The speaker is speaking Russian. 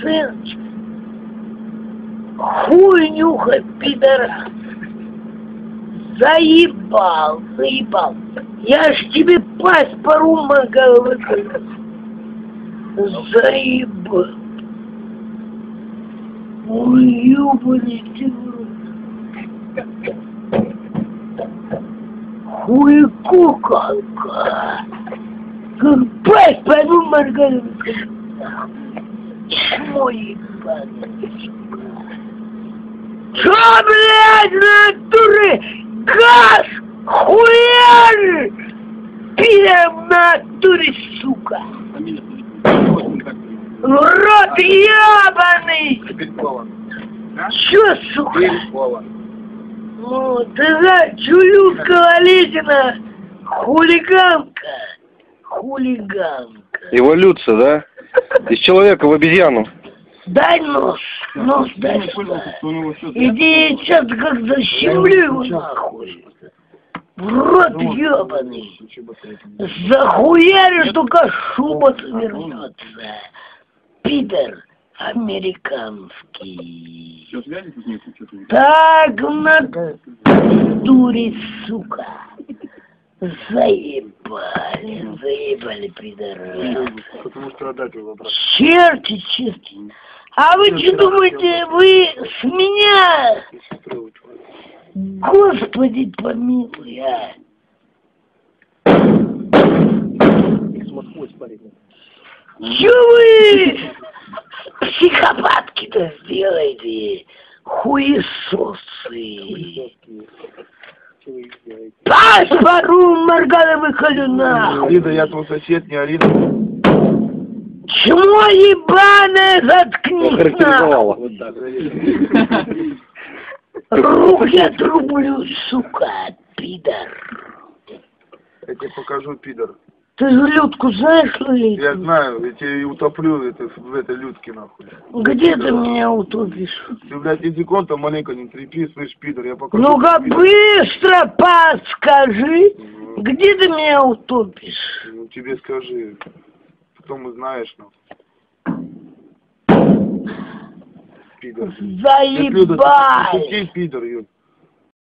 сыночек. Хуй нюхай, пидорас. Заебал, заебал. Я ж тебе пасть по румам головы. Заебал. Ой, ёбаный. Хуй куколка. Как пасть по румам головы. Ебаный, сука. Чё, блядь, натуры? Газ! Хуяр! В натуре, сука! Рот ебаный! Чё, сука? Ну, ты за Чулюшка Валетина, хулиганка, хулиганка. Эволюция, да? Из человека в обезьяну. Дай нос, нос дай. Иди сейчас как защемлю его нахуй. В рот ебаный. Захуяришь, только шуба вернется. Пидор американский. Так в натуре, сука. Заебали, заебали, пидорасы. Потому что отдать его обратно. Черти чистые. А вы что думаете, вы с меня? Господи помилуй, а. Чё вы психопатки-то сделаете? Хуесосы. Пас пару моргана выходу нахуй. Алина, я твой сосед, не Алина. Чмо ебаное, заткнись нахуй. Характеризовала. Вот так. Рук я отрублю, сука, пидор. Я тебе покажу, пидор. Ты же Людку знаешь, Лили? Я знаю, я тебе и утоплю это, в этой людке, нахуй. Где ты меня утопишь? Ты, блядь, языком там маленько не трепи, слышь, пидор, я покажу. Ну-ка быстро подскажи, где ты меня утопишь? Ну, тебе скажи. Потом узнаешь, ну. Пидор. Заебать! Ты пидор, Юль.